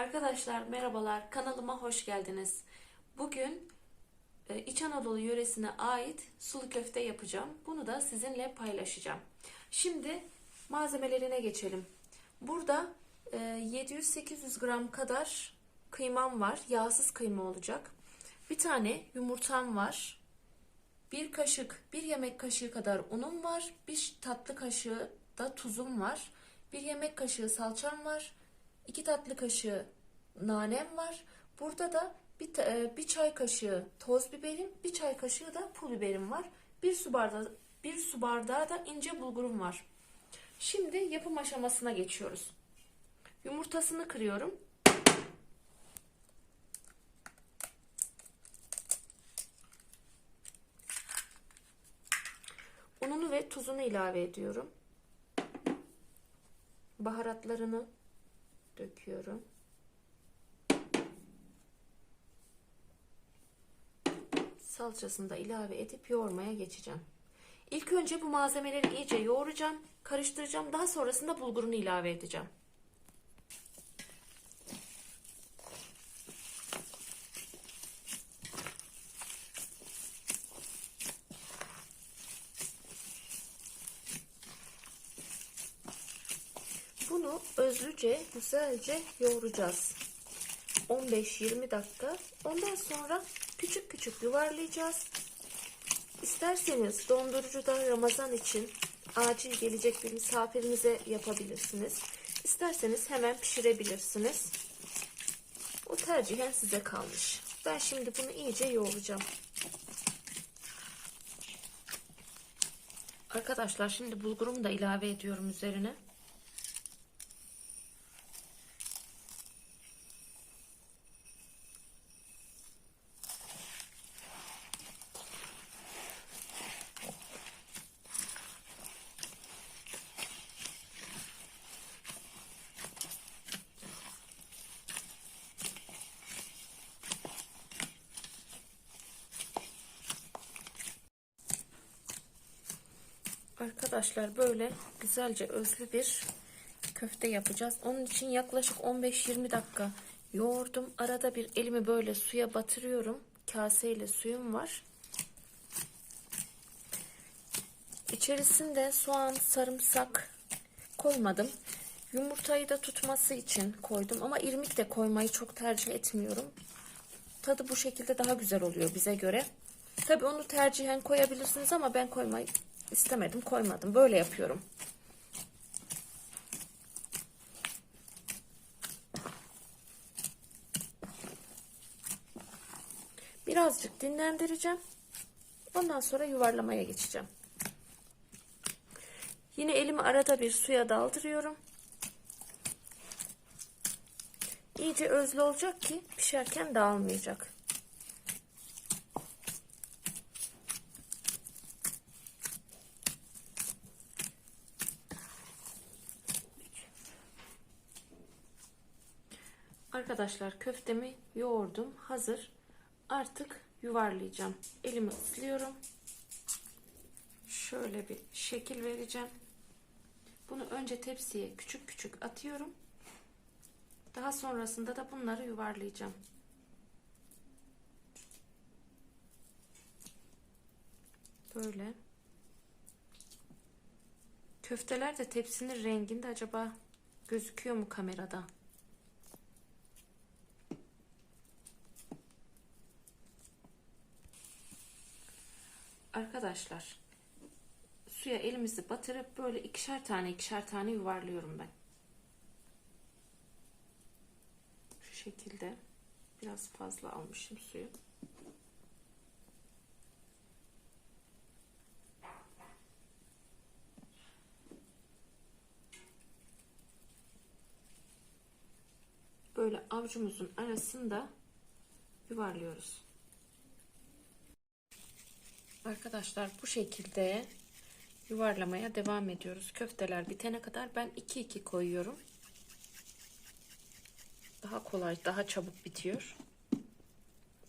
Arkadaşlar merhabalar kanalıma hoş geldiniz. Bugün e, İç Anadolu yöresine ait sulu köfte yapacağım. Bunu da sizinle paylaşacağım. Şimdi malzemelerine geçelim. Burada e, 700-800 gram kadar kıymam var. Yağsız kıyma olacak. Bir tane yumurtam var. Bir kaşık, bir yemek kaşığı kadar unum var. Bir tatlı kaşığı da tuzum var. Bir yemek kaşığı salçam var. 2 tatlı kaşığı nanem var. Burada da bir, e, bir çay kaşığı toz biberim, bir çay kaşığı da pul biberim var. Bir su bardağı, bir su bardağı da ince bulgurum var. Şimdi yapım aşamasına geçiyoruz. Yumurtasını kırıyorum. Ununu ve tuzunu ilave ediyorum. Baharatlarını döküyorum. Salçasını da ilave edip yoğurmaya geçeceğim. İlk önce bu malzemeleri iyice yoğuracağım, karıştıracağım. Daha sonrasında bulgurunu ilave edeceğim. Özlüce, güzelce yoğuracağız. 15-20 dakika. Ondan sonra küçük küçük yuvarlayacağız. İsterseniz dondurucuda Ramazan için acil gelecek bir misafirinize yapabilirsiniz. İsterseniz hemen pişirebilirsiniz. O tercihen size kalmış. Ben şimdi bunu iyice yoğuracağım. Arkadaşlar şimdi bulgurumu da ilave ediyorum üzerine. Arkadaşlar böyle güzelce özlü bir köfte yapacağız. Onun için yaklaşık 15-20 dakika yoğurdum. Arada bir elimi böyle suya batırıyorum. Kaseyle suyum var. İçerisinde soğan, sarımsak koymadım. Yumurtayı da tutması için koydum ama irmik de koymayı çok tercih etmiyorum. Tadı bu şekilde daha güzel oluyor bize göre. Tabi onu tercihen koyabilirsiniz ama ben koymayı istemedim koymadım. Böyle yapıyorum. Birazcık dinlendireceğim. Ondan sonra yuvarlamaya geçeceğim. Yine elimi arada bir suya daldırıyorum. İyice özlü olacak ki pişerken dağılmayacak. Arkadaşlar köftemi yoğurdum. Hazır. Artık yuvarlayacağım. Elimi ıslıyorum. Şöyle bir şekil vereceğim. Bunu önce tepsiye küçük küçük atıyorum. Daha sonrasında da bunları yuvarlayacağım. Böyle. Köfteler de tepsinin renginde acaba gözüküyor mu kamerada? Arkadaşlar suya elimizi batırıp böyle ikişer tane ikişer tane yuvarlıyorum ben. Şu şekilde biraz fazla almışım suyu. Böyle avucumuzun arasında yuvarlıyoruz. Arkadaşlar bu şekilde yuvarlamaya devam ediyoruz. Köfteler bitene kadar ben 2-2 koyuyorum. Daha kolay, daha çabuk bitiyor.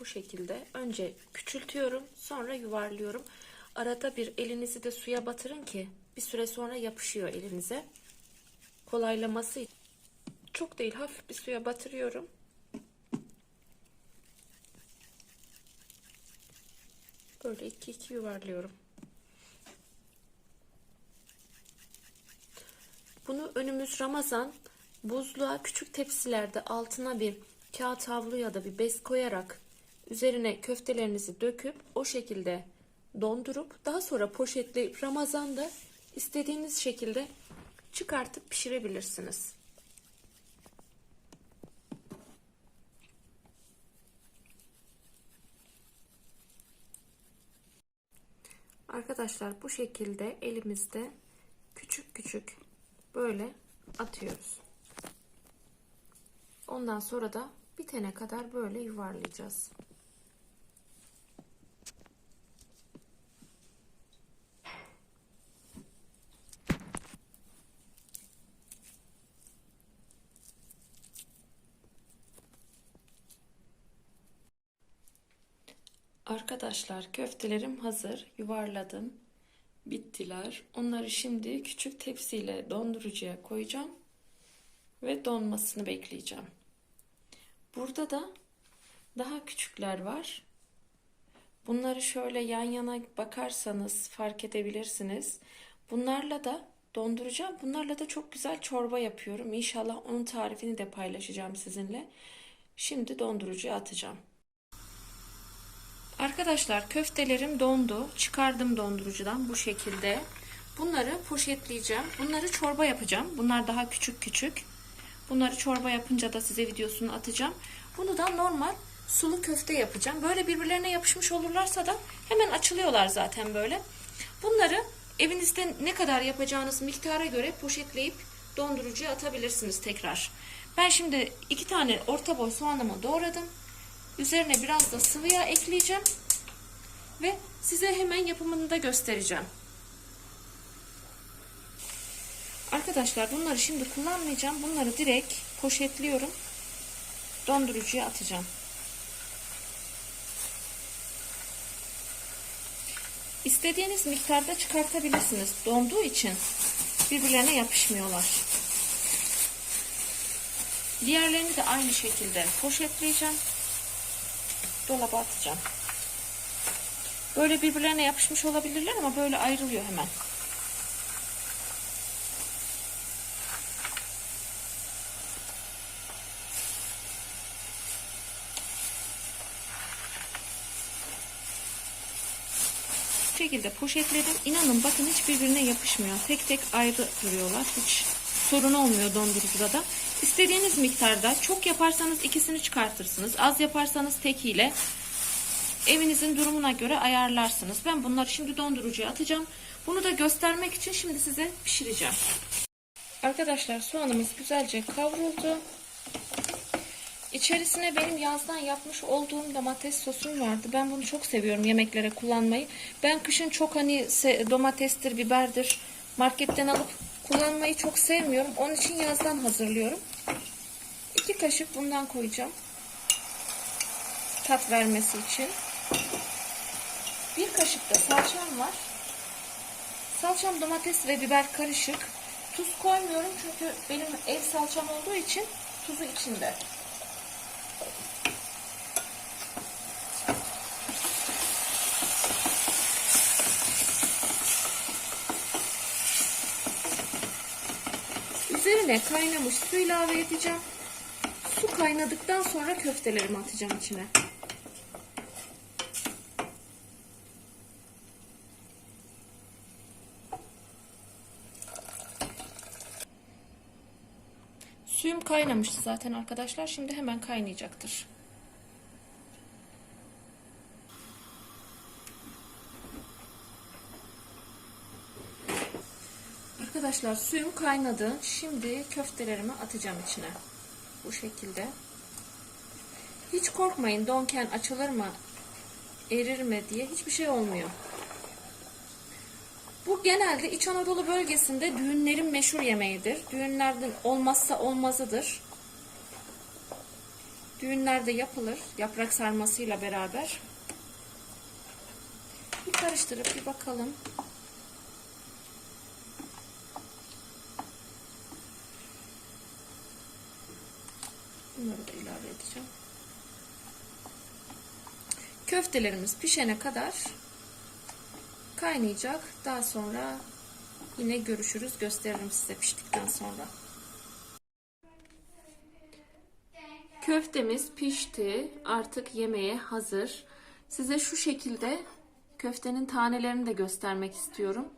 Bu şekilde önce küçültüyorum, sonra yuvarlıyorum. Arada bir elinizi de suya batırın ki bir süre sonra yapışıyor elinize. Kolaylaması çok değil hafif bir suya batırıyorum. Böyle iki iki yuvarlıyorum. Bunu önümüz Ramazan buzluğa küçük tepsilerde altına bir kağıt havlu ya da bir bez koyarak üzerine köftelerinizi döküp o şekilde dondurup daha sonra poşetleyip Ramazan'da istediğiniz şekilde çıkartıp pişirebilirsiniz. Arkadaşlar bu şekilde elimizde küçük küçük böyle atıyoruz. Ondan sonra da bitene kadar böyle yuvarlayacağız. Arkadaşlar köftelerim hazır. Yuvarladım. Bittiler. Onları şimdi küçük tepsiyle dondurucuya koyacağım ve donmasını bekleyeceğim. Burada da daha küçükler var. Bunları şöyle yan yana bakarsanız fark edebilirsiniz. Bunlarla da donduracağım. Bunlarla da çok güzel çorba yapıyorum. İnşallah onun tarifini de paylaşacağım sizinle. Şimdi dondurucuya atacağım. Arkadaşlar köftelerim dondu. Çıkardım dondurucudan bu şekilde. Bunları poşetleyeceğim. Bunları çorba yapacağım. Bunlar daha küçük küçük. Bunları çorba yapınca da size videosunu atacağım. Bunu da normal sulu köfte yapacağım. Böyle birbirlerine yapışmış olurlarsa da hemen açılıyorlar zaten böyle. Bunları evinizde ne kadar yapacağınız miktara göre poşetleyip dondurucuya atabilirsiniz tekrar. Ben şimdi iki tane orta boy soğanımı doğradım. Üzerine biraz da sıvı yağ ekleyeceğim. Ve size hemen yapımını da göstereceğim. Arkadaşlar bunları şimdi kullanmayacağım. Bunları direkt poşetliyorum. Dondurucuya atacağım. İstediğiniz miktarda çıkartabilirsiniz. Donduğu için birbirlerine yapışmıyorlar. Diğerlerini de aynı şekilde poşetleyeceğim. Dolaba atacağım. Böyle birbirlerine yapışmış olabilirler ama böyle ayrılıyor hemen. Şekilde poşetledim. İnanın bakın hiç birbirine yapışmıyor. Tek tek ayrı duruyorlar. Hiç sorun olmuyor dondurucuda da. İstediğiniz miktarda çok yaparsanız ikisini çıkartırsınız. Az yaparsanız tekiyle evinizin durumuna göre ayarlarsınız. Ben bunları şimdi dondurucuya atacağım. Bunu da göstermek için şimdi size pişireceğim. Arkadaşlar soğanımız güzelce kavruldu. İçerisine benim yazdan yapmış olduğum domates sosum vardı. Ben bunu çok seviyorum yemeklere kullanmayı. Ben kışın çok hani domatestir, biberdir marketten alıp kullanmayı çok sevmiyorum. Onun için yazdan hazırlıyorum. İki kaşık bundan koyacağım. Tat vermesi için. Bir kaşık da salçam var. Salçam domates ve biber karışık. Tuz koymuyorum çünkü benim ev salçam olduğu için tuzu içinde. Üzerine kaynamış su ilave edeceğim. Su kaynadıktan sonra köftelerimi atacağım içine. Suyum kaynamıştı zaten arkadaşlar. Şimdi hemen kaynayacaktır. Arkadaşlar suyum kaynadı. Şimdi köftelerimi atacağım içine. Bu şekilde. Hiç korkmayın donken açılır mı, erir mi diye hiçbir şey olmuyor. Bu genelde İç Anadolu bölgesinde düğünlerin meşhur yemeğidir. Düğünlerden olmazsa olmazıdır. Düğünlerde yapılır yaprak sarmasıyla beraber. Bir karıştırıp bir bakalım. Bunları da ilave edeceğim. Köftelerimiz pişene kadar kaynayacak. Daha sonra yine görüşürüz. Gösteririm size piştikten sonra. Köftemiz pişti. Artık yemeğe hazır. Size şu şekilde köftenin tanelerini de göstermek istiyorum.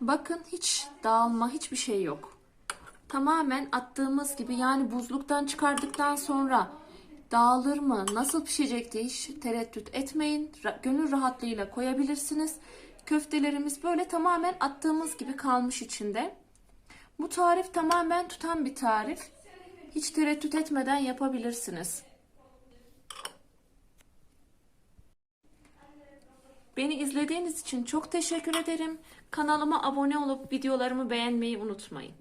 Bakın hiç dağılma, hiçbir şey yok. Tamamen attığımız gibi yani buzluktan çıkardıktan sonra dağılır mı, nasıl pişecek diye hiç tereddüt etmeyin. Gönül rahatlığıyla koyabilirsiniz. Köftelerimiz böyle tamamen attığımız gibi kalmış içinde. Bu tarif tamamen tutan bir tarif. Hiç tereddüt etmeden yapabilirsiniz. Beni izlediğiniz için çok teşekkür ederim. Kanalıma abone olup videolarımı beğenmeyi unutmayın.